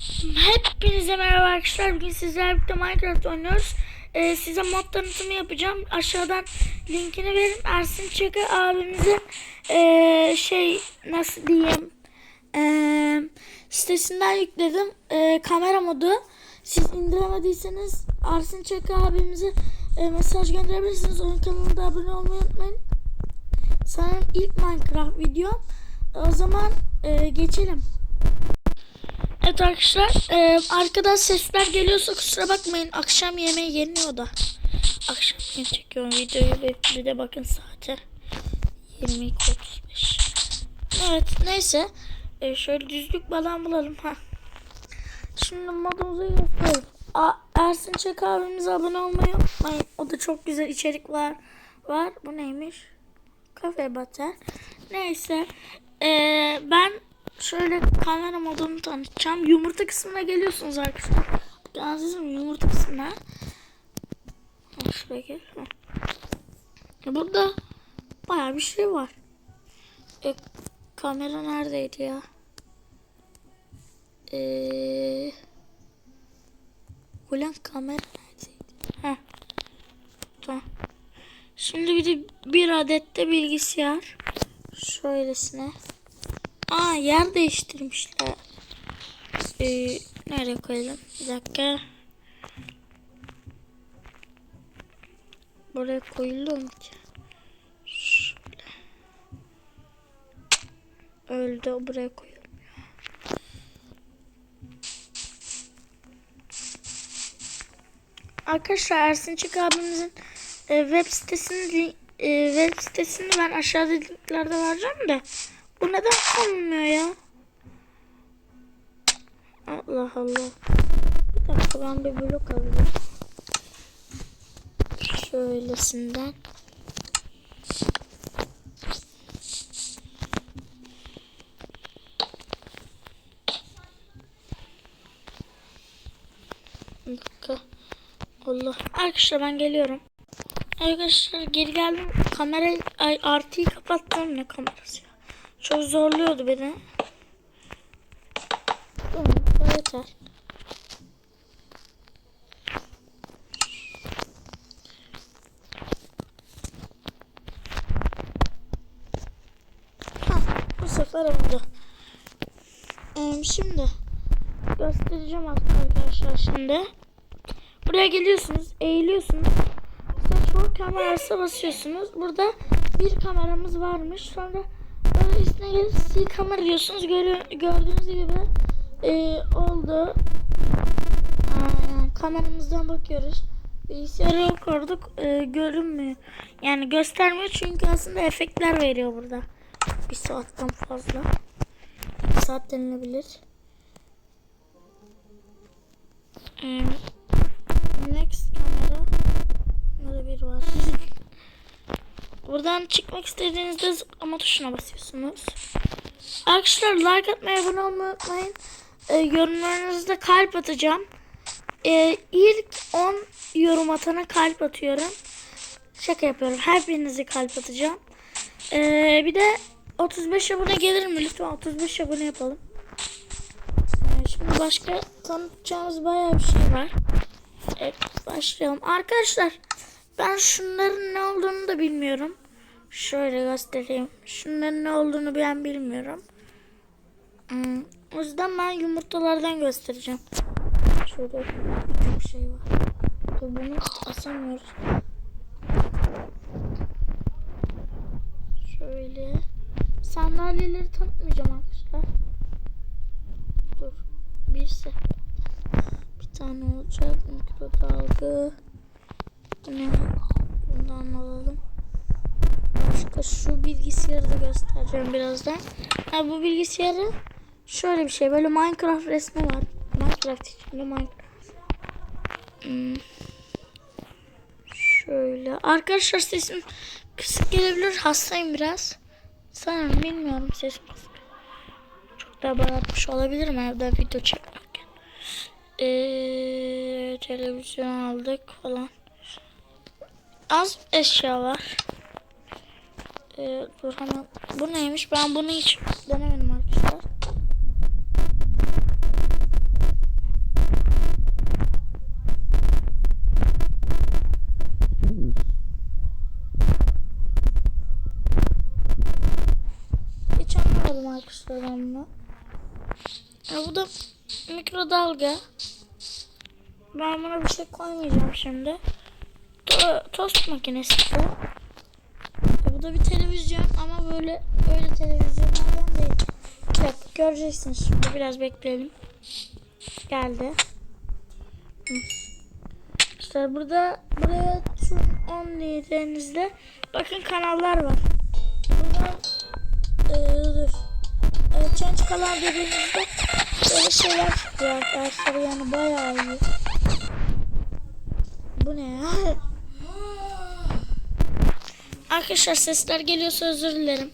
Hepinize merhaba arkadaşlar. Bugün sizlerle birlikte Minecraft oynuyoruz. Ee, size mod tanıtımı yapacağım. Aşağıdan linkini verin. Ersin Çakı abimize ee, şey nasıl diyeyim ee, sitesinden yükledim. Ee, kamera modu. Siz indiremediyseniz Ersin Çakı abimize ee, mesaj gönderebilirsiniz. Onun kanalına abone olmayı unutmayın. Sanırım ilk Minecraft videom. O zaman ee, geçelim. Evet arkadaşlar e, arkadan sesler geliyorsa kusura bakmayın akşam yemeği yeniyor da akşam yeni çekiyorum videoyu ve bir de bakın saate 22.35 Evet neyse e, şöyle düzlük falan bulalım ha. Şimdi modumuzu gösterelim. A, Ersin Çek abimize abone olmayı unutmayın. O da çok güzel içerik var. Bu neymiş? Kafe bater. Neyse. E, ben şöyle kamera modunu tanıtacağım. Yumurta kısmına geliyorsunuz arkadaşlar. Mü yumurta kısmına? Şuraya gel. Burada bayağı bir şey var. E, kamera neredeydi ya? Eee... Ulan kamera neredeydi? Ha. Tamam. Şimdi bir de bir adet de bilgisayar. Şöylesine. Aa yer değiştirmişler. Ee, nereye koyalım? Bir dakika. Buraya koyuldu mu ki? Şöyle. Öldü. Buraya koyalım. Arkadaşlar Ersin abimizin e, web sitesini e, web sitesini ben aşağıda linklerde vereceğim de bu neden olmuyor ya? Allah Allah. Bir dakika ben bir blok alayım. Şöylesinden. Dakika. Allah. Arkadaşlar ben geliyorum. Arkadaşlar geri geldim. Kamera ay, artıyı kapattım ne kamerası. Çok zorluyordu beni. Tamam, yeter. Bu sefer oldu. Ee, şimdi göstereceğim arkadaşlar şimdi. Buraya geliyorsunuz, eğiliyorsunuz. Sonra kamerası basıyorsunuz. Burada bir kameramız varmış. Sonra üstüne gelip diyorsunuz. Gördüğünüz gibi e, oldu. Aynen, kameramızdan bakıyoruz. Bilgisayarı kurduk. E, görünmüyor. Yani göstermiyor çünkü aslında efektler veriyor burada. Bir saatten fazla. Bir saat denilebilir. E, next kamera. Burada bir var. Buradan çıkmak istediğinizde zıplama tuşuna basıyorsunuz. Arkadaşlar like atmayı, abone olmayı unutmayın. Ee, yorumlarınızda kalp atacağım. Ee, ilk 10 yorum atana kalp atıyorum. Şaka yapıyorum. Her birinize kalp atacağım. Ee, bir de 35 abone gelir mi? Lütfen 35 abone yapalım. Ee, şimdi başka tanıtacağımız bayağı bir şey var. Evet başlayalım. Arkadaşlar ben şunların ne olduğunu da bilmiyorum. Şöyle göstereyim. Şunların ne olduğunu ben bilmiyorum. Hmm, o yüzden ben yumurtalardan göstereceğim. Şöyle birçok şey var. Dur, Bunu asamıyoruz. Şöyle sandalyeleri tanıtmayacağım arkadaşlar. Dur. Bir set. Bir tane olacak. Mikrodalga. Bu ne? Bundan alalım. Başka şu bilgisayarı da göstereceğim birazdan. Ha, bu bilgisayarı şöyle bir şey. Böyle Minecraft resmi var. Minecraft içinde Minecraft. Hmm. Şöyle. Arkadaşlar sesim kısık gelebilir. Hastayım biraz. Sanırım bilmiyorum sesim kısık. Çok da bağırmış olabilirim evde video çekerken. Ee, televizyon aldık falan az eşya var. Ee, dur hemen. Bu neymiş? Ben bunu hiç denemedim arkadaşlar. Hiç anlamadım arkadaşlar ben bunu. Ya bu da mikrodalga. Ben buna bir şey koymayacağım şimdi. To- tost makinesi bu. E, bu da bir televizyon ama böyle böyle televizyonlardan değil. Dakika göreceksiniz şimdi biraz bekleyelim. Geldi. Hı. İşte burada buraya tüm 10 lirenizde bakın kanallar var. Burada e, dur. E, Change kanal dediğinizde böyle şeyler çıkıyor arkadaşlar yani bayağı iyi. Bu ne ya? Arkadaşlar sesler geliyorsa özür dilerim.